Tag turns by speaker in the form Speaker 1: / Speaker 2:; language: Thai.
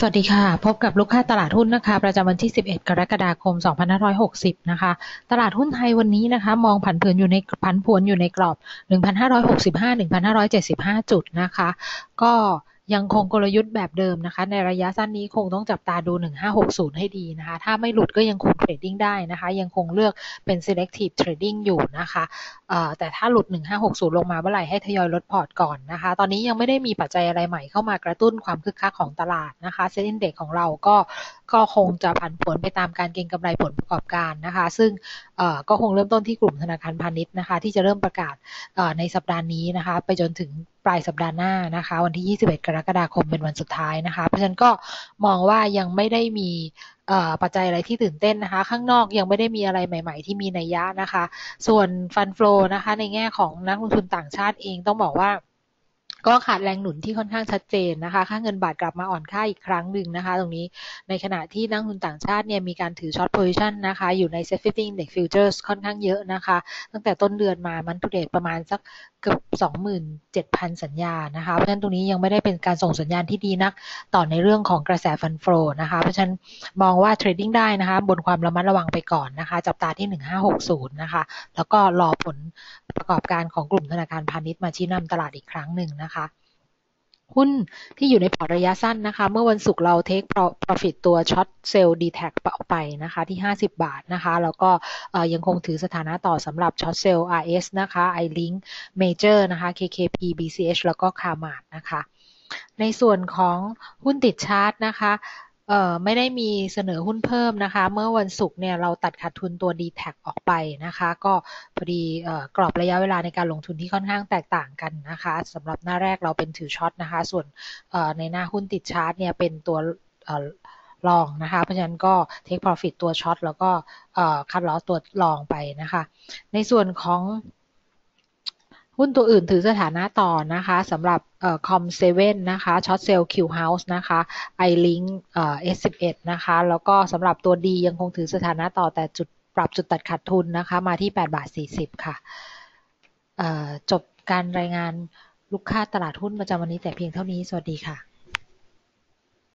Speaker 1: สวัสดีค่ะ พบกับลูกค้าตลาดหุ้นนะคะ ประจำวันที่ 11 กรกฎาคม 2560 นะคะ ตลาดหุ้นไทยวันนี้นะคะ มองผันผวนอยู่ในผันผวนอยู่ในกรอบ 1,565-1,575 จุดนะคะ ก็ ยังคงกลยุทธ์แบบเดิมนะคะ ในระยะสั้นนี้คงต้องจับตาดู 1560 ให้ดีนะคะ ถ้าไม่หลุดก็ยังคงเทรดดิ้งได้นะคะ ยังคงเลือกเป็น selective trading อยู่นะคะแต่ถ้าหลุด 1560 ลงมาเมื่อไหร่ให้ทยอยลดพอร์ตก่อนนะคะ ตอนนี้ยังไม่ได้มีปัจจัยอะไรใหม่เข้ามากระตุ้นความคึกคักของตลาดนะคะเซ็นดินเด็กของเราก็ก็คงจะผันผวนไปตามการเก็งกำไรผลประกอบการนะคะ ซึ่งก็คงเริ่มต้นที่กลุ่มธนาคารพาณิชย์นะคะ ที่จะเริ่มประกาศในสัปดาห์นี้นะคะ ไปจนถึง ปลายสัปดาห์หน้านะคะ วันที่ 21 กรกฎาคมเป็นวันสุดท้ายนะคะ เพราะฉะนั้นก็มองว่ายังไม่ได้มีปัจจัยอะไรที่ตื่นเต้นนะคะ ข้างนอกยังไม่ได้มีอะไรใหม่ๆ ที่มีนัยยะนะคะ ส่วนฟันฟลอนะคะ ในแง่ของนักลงทุนต่างชาติเองต้องบอกว่า ก็ขาดแรงหนุนที่ค่อนข้างชัดเจนนะคะ ค่าเงินบาทกลับมาอ่อนค่าอีกครั้งหนึ่งนะคะ ตรงนี้ ในขณะที่นักลงทุนต่างชาติเนี่ยมีการถือช็อตโพซิชันนะคะ อยู่ใน Set 50 Index Futures ค่อนข้างเยอะนะคะ ตั้งแต่ต้นเดือนมามันทุเดตประมาณสักเกือบ27,000 สัญญานะคะ เพราะฉะนั้นตรงนี้ยังไม่ได้เป็นการส่งสัญญาณที่ดีนัก ต่อในเรื่องของกระแสฟันโฟนะคะ เพราะฉะนั้นมองว่าเทรดดิ้งได้นะคะ บนความระมัดระวังไปก่อนนะคะ จับตาที่ 1560 นะคะ แล้วก็รอผลประกอบการของกลุ่มธนาคารพาณิชย์มาชี้นำตลาดอีกครั้งหนึ่งนะคะหุ้นที่อยู่ในพอร์ตระยะสั้นนะคะ เมื่อวันศุกร์เราเทค profit ตัวช็อตเซลล์ดีแท็กออกไปนะคะที่ 50 บาทนะคะ แล้วก็ยังคงถือสถานะต่อสำหรับช็อตเซลล์ RS นะคะ iLink Major นะคะ KKP BCH แล้วก็ Kmart นะคะ ในส่วนของหุ้นติดชาร์ตนะคะ เอ่อไม่ได้มีเสนอหุ้นเพิ่มนะคะ เมื่อวันศุกร์เนี่ยเราตัดขาดทุนตัว d t แทออกไปนะคะ ก็พอดีเอ่อกรอบระยะเวลาในการลงทุนที่ค่อนข้างแตกต่างกันนะคะสำหรับหน้าแรกเราเป็นถือช็อตนะคะ ส่วนเอ่อในหน้าหุ้นติดชาร์ตเนี่ยเป็นตัวเอ่อลองนะคะ เพราะฉะนั้นก็ take profit ตัวช็อตแล้วก็คัดลอสตัวลองไปนะคะ ในส่วนของ หุ้นตัวอื่นถือสถานะต่อนะคะสำหรับคอมเซเว่นนะคะช็อตเซลล์คิวเฮาส์นะคะไอลิงเอสสิบเอ็ดนะคะแล้วก็สำหรับตัวดียังคงถือสถานะต่อแต่จุดปรับจุดตัดขาดทุนนะคะมาที่ 8 บาท 40 ค่ะจบการรายงานลูกค้าตลาดหุ้นประจำวันนี้แต่เพียงเท่านี้ สวัสดีค่ะ